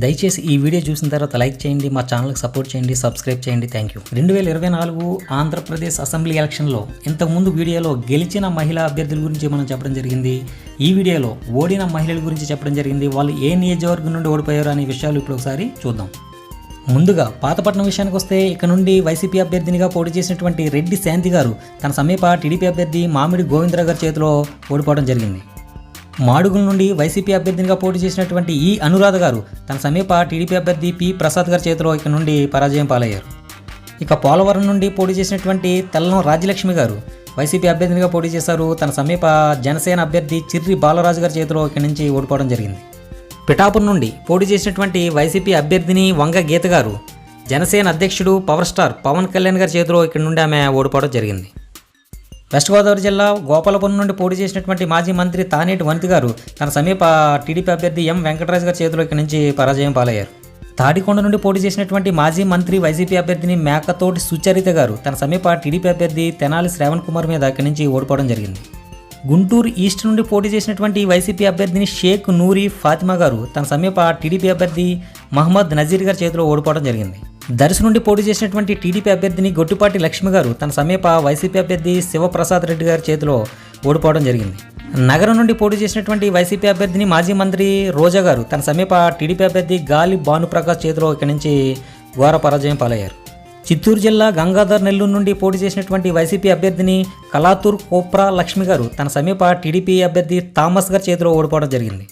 దయచేసి ఈ వీడియో చూసిన తర్వాత లైక్ చేయండి మా ఛానల్కి సపోర్ట్ చేయండి సబ్స్క్రైబ్ చేయండి. థ్యాంక్ యూ రెండు వేల ఇరవై నాలుగు ఆంధ్రప్రదేశ్ అసెంబ్లీ ఎలక్షన్లో ఇంతకుముందు వీడియోలో గెలిచిన మహిళా అభ్యర్థుల గురించి మనం చెప్పడం జరిగింది. ఈ వీడియోలో ఓడిన మహిళల గురించి చెప్పడం జరిగింది. వాళ్ళు ఏ నియోజకవర్గం నుండి ఓడిపోయారు అనే విషయాలు ఇప్పుడు ఒకసారి చూద్దాం. ముందుగా పాతపట్నం విషయానికి వస్తే ఇక్కడ నుండి వైసీపీ అభ్యర్థినిగా పోటీ చేసినటువంటి రెడ్డి శాంతి గారు తన సమీప టీడీపీ అభ్యర్థి మామిడి గోవిందరావు గారి చేతిలో ఓడిపోవడం జరిగింది. మాడుగుల నుండి వైసీపీ అభ్యర్థినిగా పోటీ చేసినటువంటి ఈ అనురాధ గారు తన సమీప టీడీపీ అభ్యర్థి పి ప్రసాద్ గారి చేతిలో ఇక నుండి పరాజయం పాలయ్యారు. ఇక పోలవరం నుండి పోటీ చేసినటువంటి తెల్లం రాజ్యలక్ష్మి గారు వైసీపీ అభ్యర్థినిగా పోటీ చేశారు. తన సమీప జనసేన అభ్యర్థి చిర్రి బాలరాజు గారి చేతిలో ఇక్కడి నుంచి ఓడిపోవడం జరిగింది. పిఠాపురం నుండి పోటీ చేసినటువంటి వైసీపీ అభ్యర్థిని వంగ గీత గారు జనసేన అధ్యక్షుడు పవర్ స్టార్ పవన్ కళ్యాణ్ గారి చేతిలో ఇక్కడి నుండి ఆమె ఓడిపోవడం జరిగింది. వెస్ట్ గోదావరి జిల్లా గోపాలపురం నుండి పోటీ చేసినటువంటి మాజీ మంత్రి తానేటి వంతి గారు తన సమీప టీడీపీ అభ్యర్థి ఎం వెంకటరాజు గారి చేతిలో నుంచి పరాజయం పాలయ్యారు. తాడికొండ నుండి పోటీ చేసినటువంటి మాజీ మంత్రి వైసీపీ అభ్యర్థిని మేకతోటి సుచరిత గారు తన సమీప టీడీపీ అభ్యర్థి తెనాలి శ్రావణ్ కుమార్ మీద అక్కడి నుంచి ఓడిపోవడం జరిగింది. గుంటూరు ఈస్ట్ నుండి పోటీ చేసినటువంటి వైసీపీ అభ్యర్థిని షేక్ నూరి ఫాతిమా గారు తన సమీప టీడీపీ అభ్యర్థి మహమ్మద్ నజీర్ గారి చేతిలో ఓడిపోవడం జరిగింది. దర్శ నుండి పోటీ చేసినటువంటి టీడీపీ అభ్యర్థిని గొట్టిపాటి లక్ష్మి గారు తన సమీప వైసీపీ అభ్యర్థి శివప్రసాద్ రెడ్డి గారి చేతిలో ఓడిపోవడం జరిగింది. నగరం నుండి పోటీ చేసినటువంటి వైసీపీ అభ్యర్థిని మాజీ మంత్రి రోజా గారు తన సమీప టీడీపీ అభ్యర్థి గాలి భానుప్రకాష్ చేతిలో ఇక్కడి నుంచి ఘోర పరాజయం పాలయ్యారు. చిత్తూరు జిల్లా గంగాధర్ నెల్లూరు నుండి పోటీ చేసినటువంటి వైసీపీ అభ్యర్థిని కలాతూర్ కోప్రా లక్ష్మి గారు తన సమీప టీడీపీ అభ్యర్థి థామస్ గారి చేతిలో ఓడిపోవడం జరిగింది.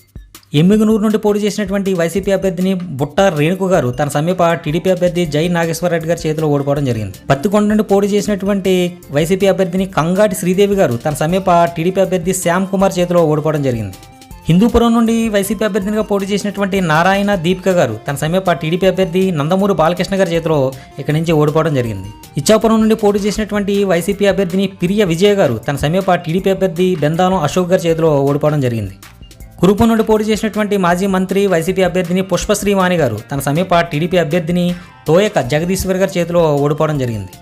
ఎమ్మిగనూరు నుండి పోటీ చేసినటువంటి వైసీపీ అభ్యర్థిని బుట్ట రేణుకు గారు తన సమీప టీడీపీ అభ్యర్థి జై నాగేశ్వరరెడ్డి గారి చేతిలో ఓడిపోవడం జరిగింది. పత్తికొండ నుండి పోటీ చేసినటువంటి వైసీపీ అభ్యర్థిని కంగాటి శ్రీదేవి గారు తన సమీప టీడీపీ అభ్యర్థి శ్యామ్ కుమార్ చేతిలో ఓడిపోవడం జరిగింది. హిందూపురం నుండి వైసీపీ అభ్యర్థినిగా పోటీ చేసినటువంటి నారాయణ దీపిక గారు తన సమీప టీడీపీ అభ్యర్థి నందమూరి బాలకృష్ణ గారి చేతిలో ఇక్కడి నుంచి ఓడిపోవడం జరిగింది. ఇచ్చాపురం నుండి పోటీ చేసినటువంటి వైసీపీ అభ్యర్థిని పిరియ విజయ్ గారు తన సమీప టీడీపీ అభ్యర్థి బెందాలం అశోక్ గారి చేతిలో ఓడిపోవడం జరిగింది. కురుపు నుండి పోటీ చేసినటువంటి మాజీ మంత్రి వైసీపీ అభ్యర్థిని పుష్పశ్రీవాణి గారు తన సమీప టీడీపీ అభ్యర్థిని తోయక జగదీశ్వర్ గారి చేతిలో ఓడిపోవడం జరిగింది.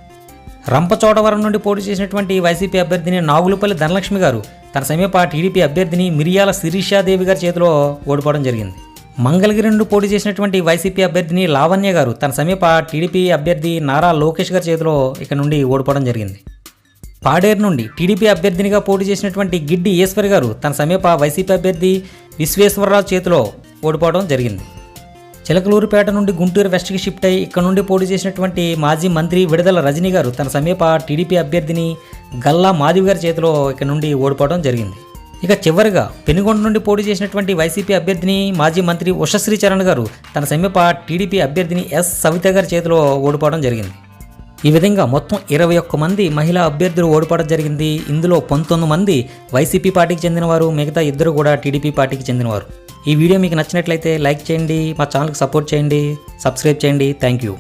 రంపచోడవరం నుండి పోటీ చేసినటువంటి వైసీపీ అభ్యర్థిని నాగులపల్లి ధనలక్ష్మి గారు తన సమీప టీడీపీ అభ్యర్థిని మిరియాల శిరీషాదేవి గారి చేతిలో ఓడిపోవడం జరిగింది. మంగళగిరి నుండి పోటీ చేసినటువంటి వైసీపీ అభ్యర్థిని లావణ్య గారు తన సమీప టీడీపీ అభ్యర్థి నారా లోకేష్ గారి చేతిలో ఇక్కడ నుండి ఓడిపోవడం జరిగింది. పాడేరు నుండి టీడీపీ అభ్యర్థినిగా పోటీ చేసినటువంటి గిడ్డి ఈశ్వర్ గారు తన సమీప వైసీపీ అభ్యర్థి విశ్వేశ్వరరావు చేతిలో ఓడిపోవడం జరిగింది. చిలకలూరుపేట నుండి గుంటూరు వెస్ట్కి షిఫ్ట్ అయి ఇక్కడ నుండి పోటీ చేసినటువంటి మాజీ మంత్రి విడుదల రజనీ గారు తన సమీప టీడీపీ అభ్యర్థిని గల్లా మాధవి గారి చేతిలో ఇక్కడ నుండి ఓడిపోవడం జరిగింది. ఇక చివరిగా పెనుగొండ నుండి పోటీ చేసినటువంటి వైసీపీ అభ్యర్థిని మాజీ మంత్రి ఉషశ్రీ చరణ్ గారు తన సమీప టీడీపీ అభ్యర్థిని ఎస్ సవిత గారి చేతిలో ఓడిపోవడం జరిగింది. ఈ విధంగా మొత్తం ఇరవై ఒక్క మంది మహిళా అభ్యర్థులు ఓడిపోవడం జరిగింది. ఇందులో పంతొమ్మిది మంది వైసీపీ పార్టీకి చెందినవారు మిగతా ఇద్దరు కూడా టీడీపీ పార్టీకి చెందినవారు. ఈ వీడియో మీకు నచ్చినట్లయితే లైక్ చేయండి మా ఛానల్కి సపోర్ట్ చేయండి సబ్స్క్రైబ్ చేయండి. Thank you.